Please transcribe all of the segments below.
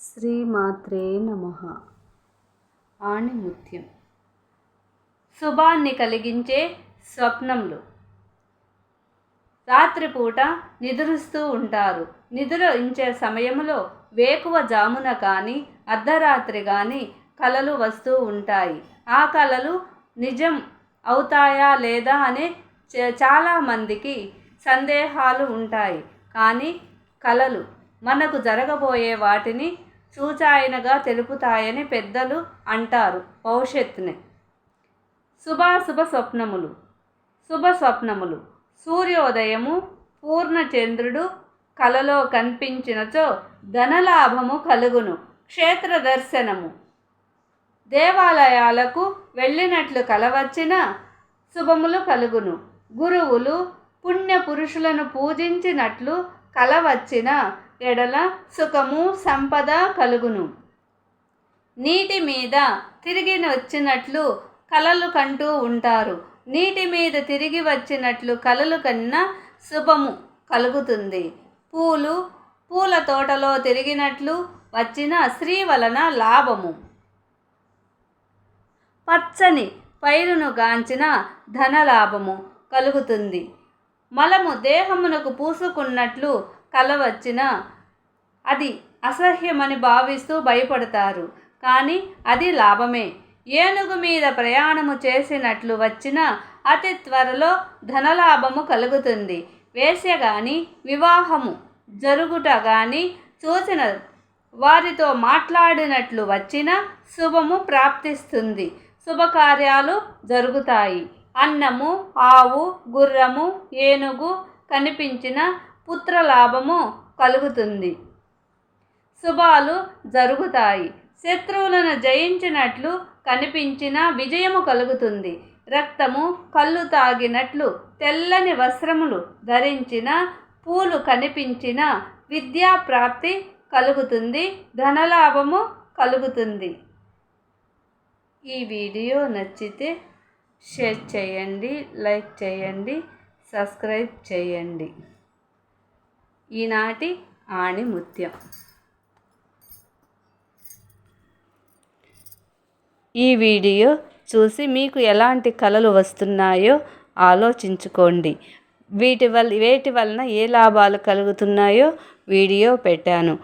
శ్రీమాత్రే నమ. ఆణిముత్యం. శుభాన్ని కలిగించే స్వప్నములు రాత్రిపూట నిద్రిస్తూ ఉంటారు. నిద్రించే సమయంలో వేకువ జామున కానీ అర్ధరాత్రి కానీ కలలు వస్తూ ఉంటాయి. ఆ కలలు నిజం అవుతాయా లేదా అనే చాలామందికి సందేహాలు ఉంటాయి. కానీ కలలు మనకు జరగబోయే వాటిని సూచాయనగా తెలుపుతాయని పెద్దలు అంటారు భవిష్యత్తుని. శుభాశుభ స్వప్నములు. శుభ స్వప్నములు. సూర్యోదయము పూర్ణచంద్రుడు కలలో కనిపించినచో ధనలాభము కలుగును. క్షేత్ర దర్శనము. దేవాలయాలకు వెళ్ళినట్లు కలవచ్చిన శుభములు కలుగును. గురువులు పుణ్య పురుషులను పూజించినట్లు కలవచ్చిన ఎడల సుఖము సంపద కలుగును. నీటి మీద తిరిగి వచ్చినట్లు కలలు కంటూ ఉంటారు. నీటి మీద తిరిగి వచ్చినట్లు కలలు కన్నా శుభము కలుగుతుంది. పూలు పూల తోటలో తిరిగినట్లు వచ్చిన స్త్రీ వలన లాభము. పచ్చని పైరును గాంచిన ధనలాభము కలుగుతుంది. మలము దేహమునకు పూసుకున్నట్లు కలవచ్చిన అది అసహ్యమని భావిస్తూ భయపడతారు. కానీ అది లాభమే. ఏనుగు మీద ప్రయాణము చేసినట్లు వచ్చిన అతి త్వరలో ధనలాభము కలుగుతుంది. వేసే కానీ వివాహము జరుగుట కానీ చూసిన వారితో మాట్లాడినట్లు వచ్చిన శుభము ప్రాప్తిస్తుంది. శుభకార్యాలు జరుగుతాయి. అన్నము ఆవు గుర్రము ఏనుగు కనిపించిన పుత్రలాభము కలుగుతుంది. శుభాలు జరుగుతాయి. శత్రువులను జయించినట్లు కనిపించిన విజయము కలుగుతుంది. రక్తము కళ్ళు తాగినట్లు తెల్లని వస్త్రములు ధరించిన పూలు కనిపించిన విద్యా ప్రాప్తి కలుగుతుంది. ధనలాభము కలుగుతుంది. ఈ వీడియో నచ్చితే షేర్ చేయండి లైక్ చేయండి సబ్స్క్రైబ్ చేయండి. ఈనాటి ఆణిముత్యం. ఈ వీడియో చూసి మీకు ఎలాంటి కళలు వస్తున్నాయో ఆలోచించుకోండి. వీటి వల్ల వేటి వలన ఏ లాభాలు కలుగుతున్నాయో వీడియో పెట్టాను.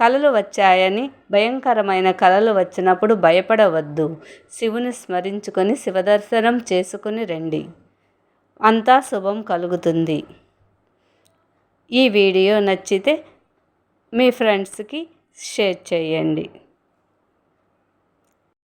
కళలు వచ్చాయని భయంకరమైన కళలు వచ్చినప్పుడు భయపడవద్దు. శివుని స్మరించుకొని శివదర్శనం చేసుకుని రండి. అంతా శుభం కలుగుతుంది. ఈ వీడియో నచ్చితే మీ ఫ్రెండ్స్కి షేర్ చేయండి.